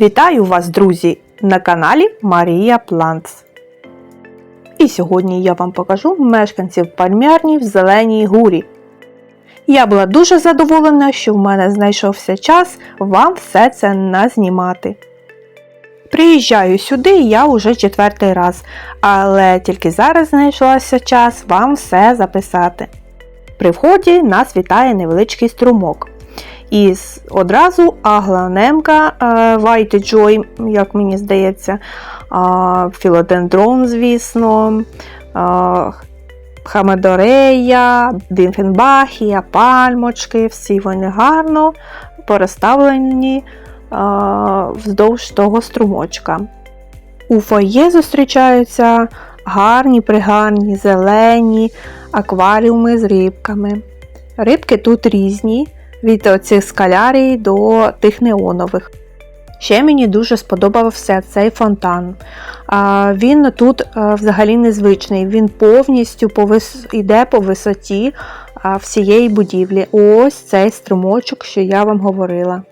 Вітаю вас, друзі, на каналі Марія Плантс. І сьогодні я вам покажу мешканців пальмярні в Зеленій Гурі. Я була дуже задоволена, що в мене знайшовся час вам все це назнімати. Приїжджаю сюди я уже четвертий раз, але тільки зараз знайшлося час вам все записати. При вході нас вітає невеличкий струмок. І одразу агланемка е, White Joy, як мені здається, філодендрон, звісно, хамедорея, бімфенбахія, пальмочки, всі вони гарно переставлені вздовж того струмочка. У фоє зустрічаються гарні, пригарні, зелені акваріуми з рибками. Рибки тут різні, від оцих скалярій до тих неонових. Ще мені дуже сподобався цей фонтан. Він тут взагалі незвичний, він повністю по вис... йде по висоті всієї будівлі. Ось цей струмочок, що я вам говорила.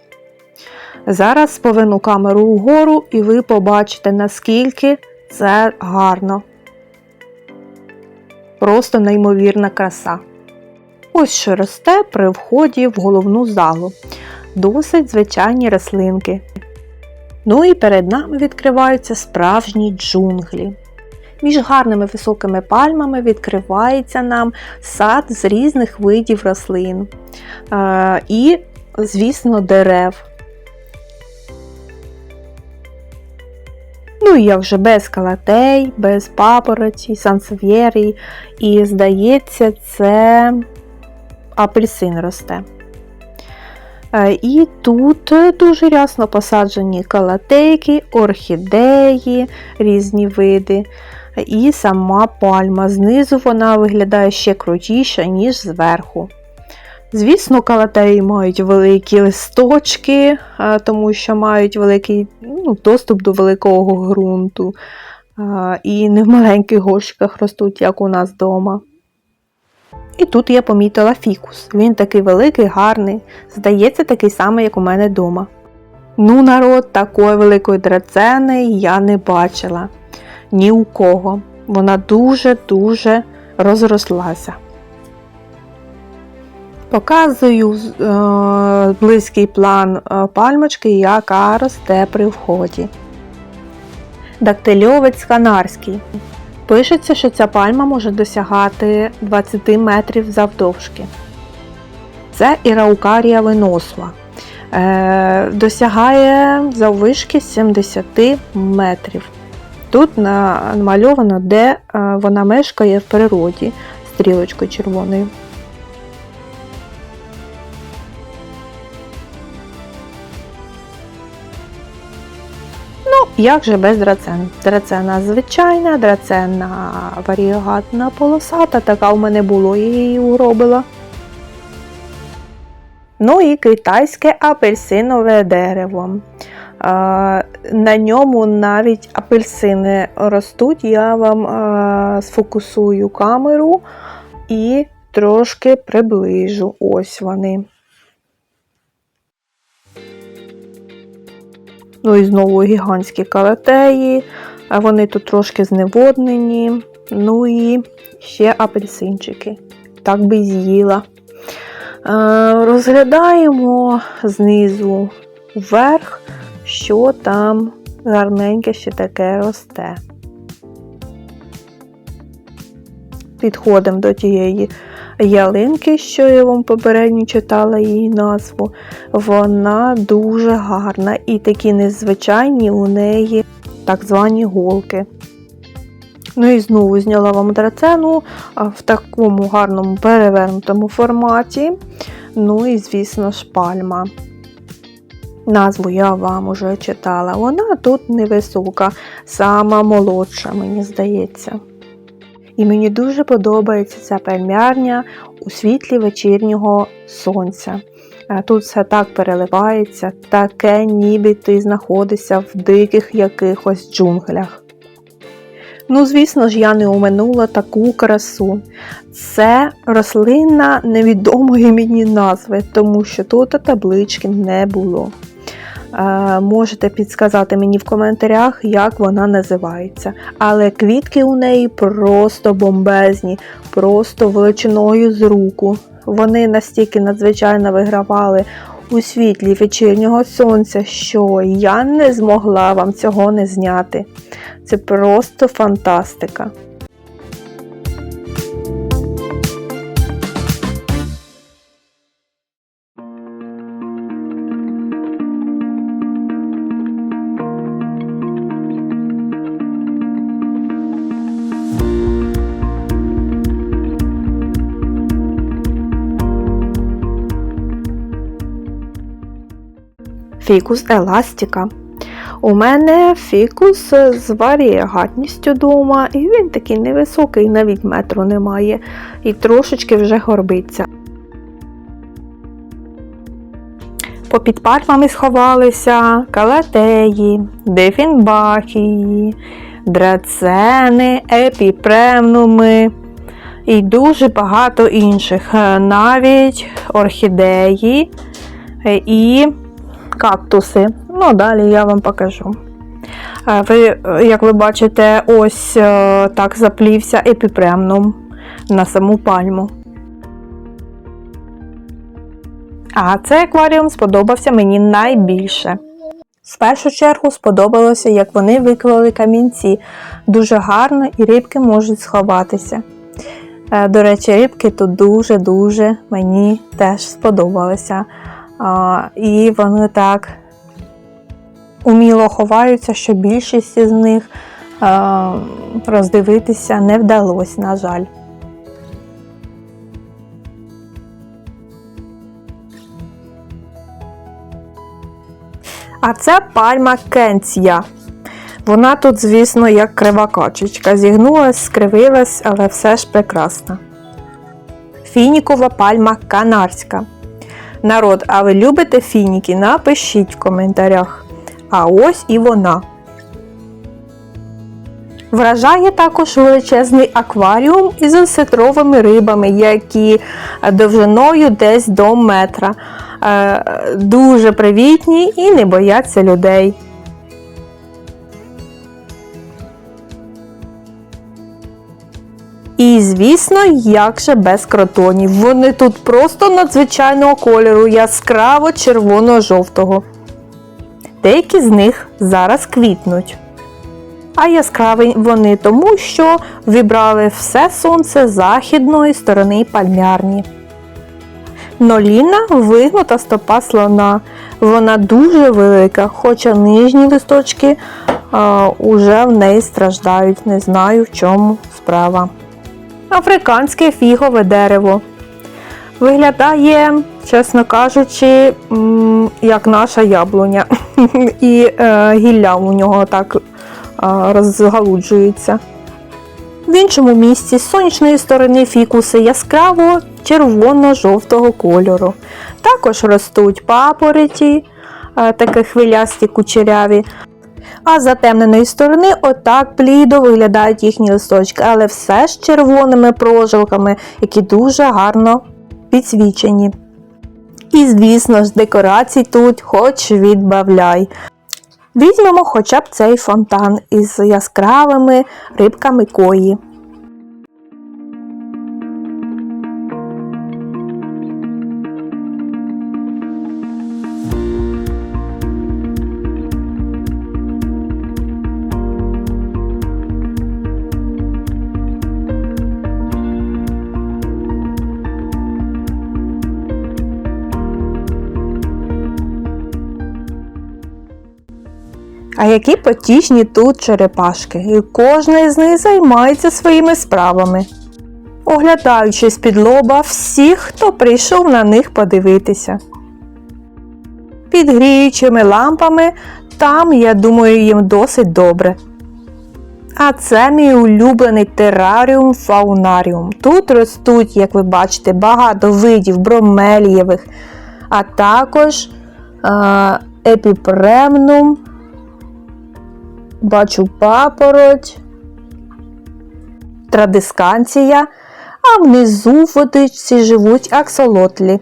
Зараз повину камеру вгору, і ви побачите, наскільки це гарно. Просто неймовірна краса. Ось що росте при вході в головну залу. Досить звичайні рослинки. Ну і перед нами відкриваються справжні джунглі. Між гарними високими пальмами відкривається нам сад з різних видів рослин. Е, і, звісно, дерев. Ну і як же без калатей, без папороті, сансев'єрій. І здається, це апельсин росте. Е, І тут дуже рясно посаджені калатейки, орхідеї, різні види. І сама пальма. Знизу вона виглядає ще крутіше, ніж зверху. Звісно, калатеї мають великі листочки, е, тому що мають великий ну, доступ до великого ґрунту. Е, І не в маленьких горщиках ростуть, як у нас вдома. І тут я помітила фікус. Він такий великий, гарний. Здається, такий самий, як у мене вдома. Ну, народ, такої великої драцени я не бачила ні у кого. Вона дуже-дуже розрослася. Показую е, близький план е, пальмочки, яка росте при вході. Дактильовець ханарський. Пишеться, що ця пальма може досягати 20 метрів завдовжки. Це іраукарія виносла. Е, досягає заввишки 70 метрів. Тут намальовано, де е, вона мешкає в природі стрілочкою червоною. Як же без драцен? Драцена звичайна, драцена варігатна полосата, така в мене було, я її уробила. Ну і китайське апельсинове дерево. На ньому навіть апельсини ростуть. Я вам сфокусую камеру і трошки приближу. Ось вони. Ну і знову гігантські калатеї, вони тут трошки зневоднені. Ну і ще апельсинчики. Так би з'їла. Е, розглядаємо знизу вверх, що там гарненьке ще таке росте. Підходимо до тієї ялинки, що я вам попередньо читала її назву. Вона дуже гарна і такі незвичайні у неї так звані голки. Ну і знову зняла вам драцену в такому гарному перевернутому форматі. Ну і, звісно ж, пальма. Назву я вам уже читала. Вона тут невисока, сама молодша, мені здається. І мені дуже подобається ця пельмярня у світлі вечірнього сонця. Е, Тут все так переливається, таке, ніби ти знаходишся в диких якихось джунглях. Ну, звісно ж, я не оминула таку красу. Це рослина невідомої мені назви, тому що тут таблички не було. Е, можете підсказати мені в коментарях, як вона називається. Але квітки у неї просто бомбезні, просто величиною з руку. Вони настільки надзвичайно вигравали у світлі вечірнього сонця, що я не змогла вам цього не зняти. Це просто фантастика. Фікус еластика. У мене фікус з варієгатністю дома, і він такий невисокий, навіть метру немає, і трошечки вже горбиться. Попід пальмами сховалися калатеї, дефінбахії, драцени, епіпремнуми і дуже багато інших, е, навіть орхідеї е, і кактуси. Ну, далі я вам покажу. Е, Ви, е, як ви бачите, ось е, так заплівся епіпремном на саму пальму. А цей акваріум сподобався мені найбільше. В першу чергу сподобалося, як вони виклали камінці. Дуже гарно і рибки можуть сховатися. До речі, рибки тут дуже-дуже мені теж сподобалися. І вони так уміло ховаються, що більшість із них роздивитися не вдалося, на жаль. А це пальма Кенція. Вона тут, звісно, як крива качечка. Зігнулась, скривилась, але все ж прекрасна. Фінікова пальма канарська. Народ, а ви любите фініки? Напишіть в коментарях. А ось і вона. Вражає також величезний акваріум із осетровими рибами, які довжиною десь до метра. Е, Дуже привітні і не бояться людей. І, звісно, як же без кротонів. Вони тут просто надзвичайного кольору, яскраво червоно-жовтого. Деякі з них зараз квітнуть. А яскраві вони тому, що вібрали все сонце західної сторони пальмярні. Ноліна вигнута стопа слона. Вона дуже велика, хоча нижні листочки а, уже в неї страждають. Не знаю, в чому справа. Африканське фігове дерево. Виглядає, чесно кажучи, як наша яблуня. І е, гілля у нього так е, розгалуджується. В іншому місці з сонячної сторони фікуси яскраво червоно-жовтого кольору. Також ростуть папороті, е, такі хвилясті кучеряві. А з затемненої сторони отак плідо виглядають їхні листочки, але все з червоними прожилками, які дуже гарно підсвічені. І, звісно ж, декорацій тут хоч відбавляй. Візьмемо хоча б цей фонтан із яскравими рибками кої. А які потішні тут черепашки, і кожна із них займається своїми справами, оглядаючи з-під лоба всіх, хто прийшов на них подивитися. Під гріючими лампами там, я думаю, їм досить добре. А це мій улюблений тераріум фаунаріум. Тут ростуть, як ви бачите, багато видів бромелієвих, а також е, епіпремнум, бачу папороть, традисканція, а внизу в водичці живуть аксолотлі.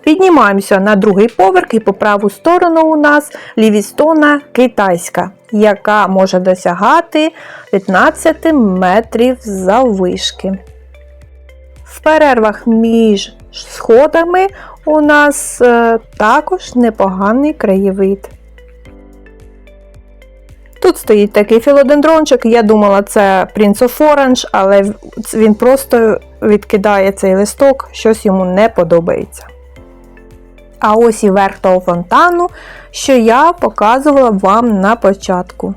Піднімаємося на другий поверх і по праву сторону у нас лівістона китайська, яка може досягати 15 метрів заввишки. В перервах між сходами у нас е, також непоганий краєвид. Тут стоїть такий філодендрончик, я думала, це Prince of Orange, але він просто відкидає цей листок, щось йому не подобається. А ось і верх того фонтану, що я показувала вам на початку.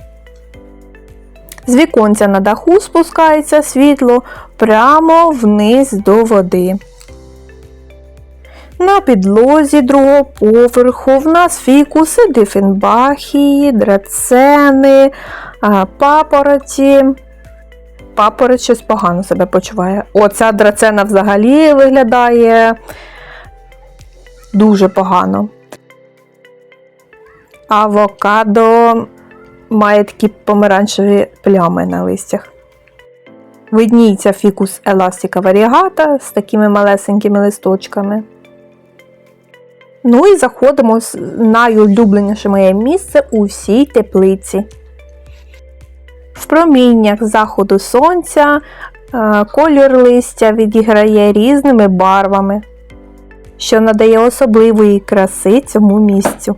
З віконця на даху спускається світло прямо вниз до води. На підлозі другого поверху в нас фікуси, дифенбахії, драцени, папороті. Папороть щось погано себе почуває. Оця драцена взагалі виглядає дуже погано. Авокадо має такі помаранчеві плями на листях. Видніється фікус еластика варігата з такими малесенькими листочками. Ну і заходимо в найулюбленіше моє місце у всій теплиці. В проміннях заходу сонця е, колір листя відіграє різними барвами, що надає особливої краси цьому місцю.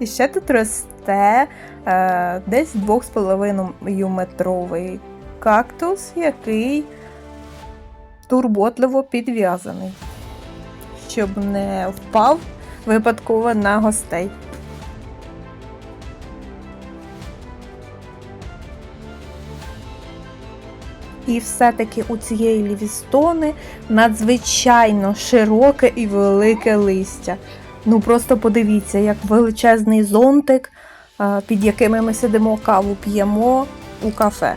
І ще тут росте е, десь 2,5 метровий кактус, який турботливо підв'язаний, щоб не впав випадково на гостей. І все-таки у цієї лівістони надзвичайно широке і велике листя. Ну просто подивіться, як величезний зонтик, під якими ми сидимо каву п'ємо у кафе.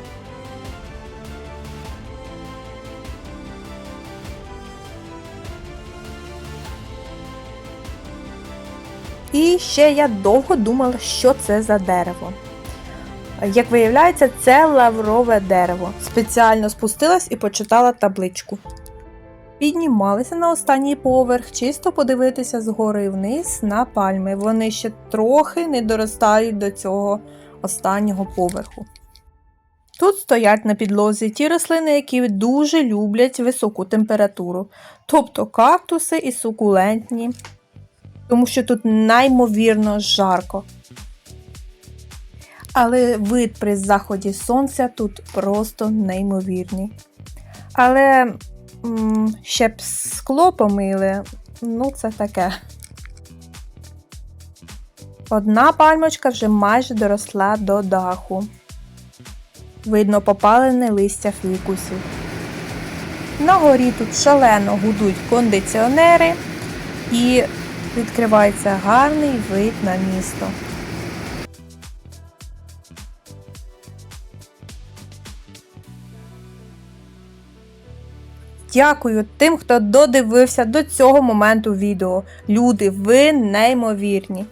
І ще я довго думала, що це за дерево. Як виявляється, це лаврове дерево. Спеціально спустилась і почитала табличку. Піднімалися на останній поверх, чисто подивитися згори вниз на пальми. Вони ще трохи не доростають до цього останнього поверху. Тут стоять на підлозі ті рослини, які дуже люблять високу температуру, тобто кактуси і сукулентні, тому що тут неймовірно жарко. Але вид при заході сонця тут просто неймовірний. Але ще б скло помили, ну це таке. Одна пальмочка вже майже доросла до даху. Видно попалене листя фікусів. На горі тут шалено гудуть кондиціонери і відкривається гарний вид на місто. Дякую тим, хто додивився до цього моменту відео. Люди, ви неймовірні!